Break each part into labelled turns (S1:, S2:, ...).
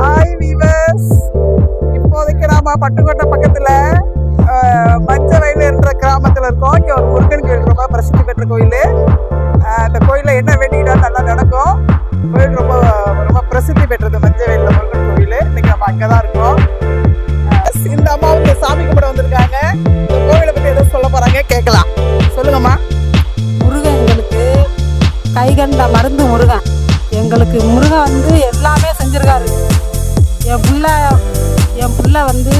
S1: Hi viewers இப்போதைக்கு நாம பட்டுக்கோட்டை பக்கத்துல அஹ், வயல் என்ற கிராமத்துல இருக்கோம். இங்க ஒரு முருகன் கோயில் ரொம்ப பிரசித்தி பெற்ற கோயில். அந்த கோயிலில் என்ன வேண்டிக்கிட்டா நல்லா நடக்கும். கோயில் ரொம்ப ரொம்ப பிரசித்தி பெற்றது மஞ்ச முருகன் கோயில். இன்னைக்கு நம்ம அங்கதான் இருக்கோம். இந்த அம்மா வந்து சாமி கும்பிட வந்திருக்காங்க. இந்த கோவிலை பத்தி எதுவும் சொல்ல போறாங்க கேட்கலாம். சொல்லுங்கம்மா.
S2: முருகன் எங்களுக்கு கைகண்ட மருந்து முருகன். எங்களுக்கு முருகன் வந்து எல்லாமே செஞ்சிருக்காரு. என் பிள்ளை என் பிள்ளை வந்து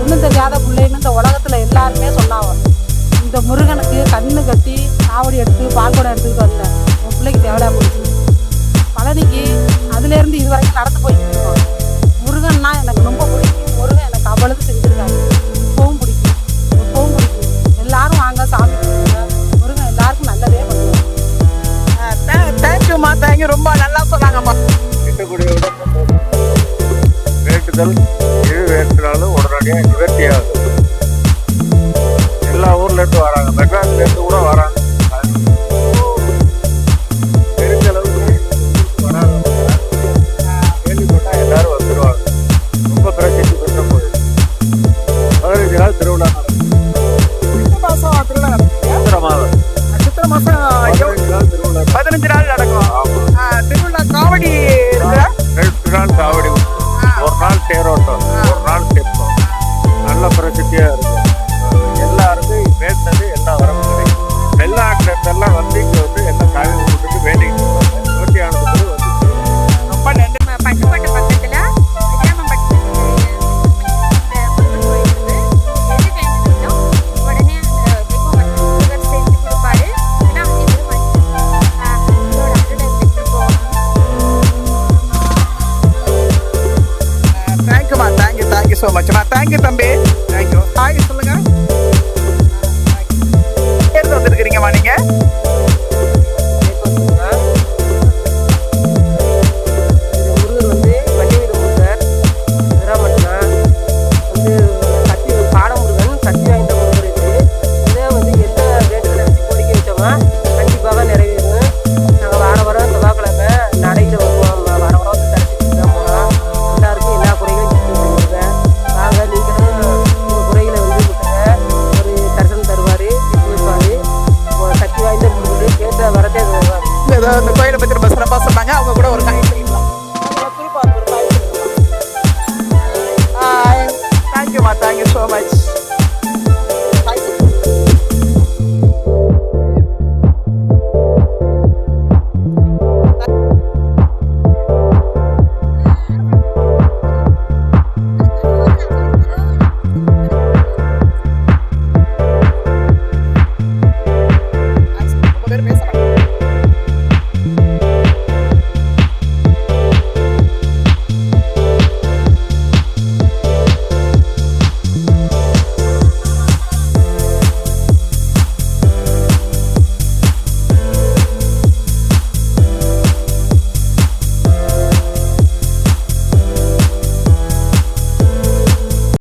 S2: ஒன்றும் தெரியாத பிள்ளைன்னு இந்த உலகத்தில் எல்லாருமே சொன்னாங்க. இந்த முருகனுக்கு கண்ணு கட்டி காவடி எடுத்து பால்குடம் எடுத்துக்கிட்டு வந்தேன் என் பிள்ளைக்கு தேவையா போச்சு. பழனிக்கு அதுலேருந்து இது வரைக்கும் நடந்து போயிட்டு இருக்கோம். முருகன்னா எனக்கு
S3: வேண்டுதல் எது வேண்டுனாலும் உடனடியாக நிவர்த்தி ஆகுது. எல்லா ஊர்ல இருந்து வராங்க. மெட்ராஸ்ல இருந்து கூட வராங்க. பதினஞ்சு நாள் நடக்கும்.
S1: திருவிழா நடக்குங்க
S3: சித்திரை மாதம்.
S1: சித்திரை மாசம்
S3: thank you thank you so மச்மா
S1: thank you தம்பி
S4: தேங்க்யூ ஹாய் சொல்லுங்க ஏதாவது இந்த கோயிலை பற்றி
S1: ரொம்ப சிறப்பாக சொன்னாங்க. அவங்க கூட ஒரு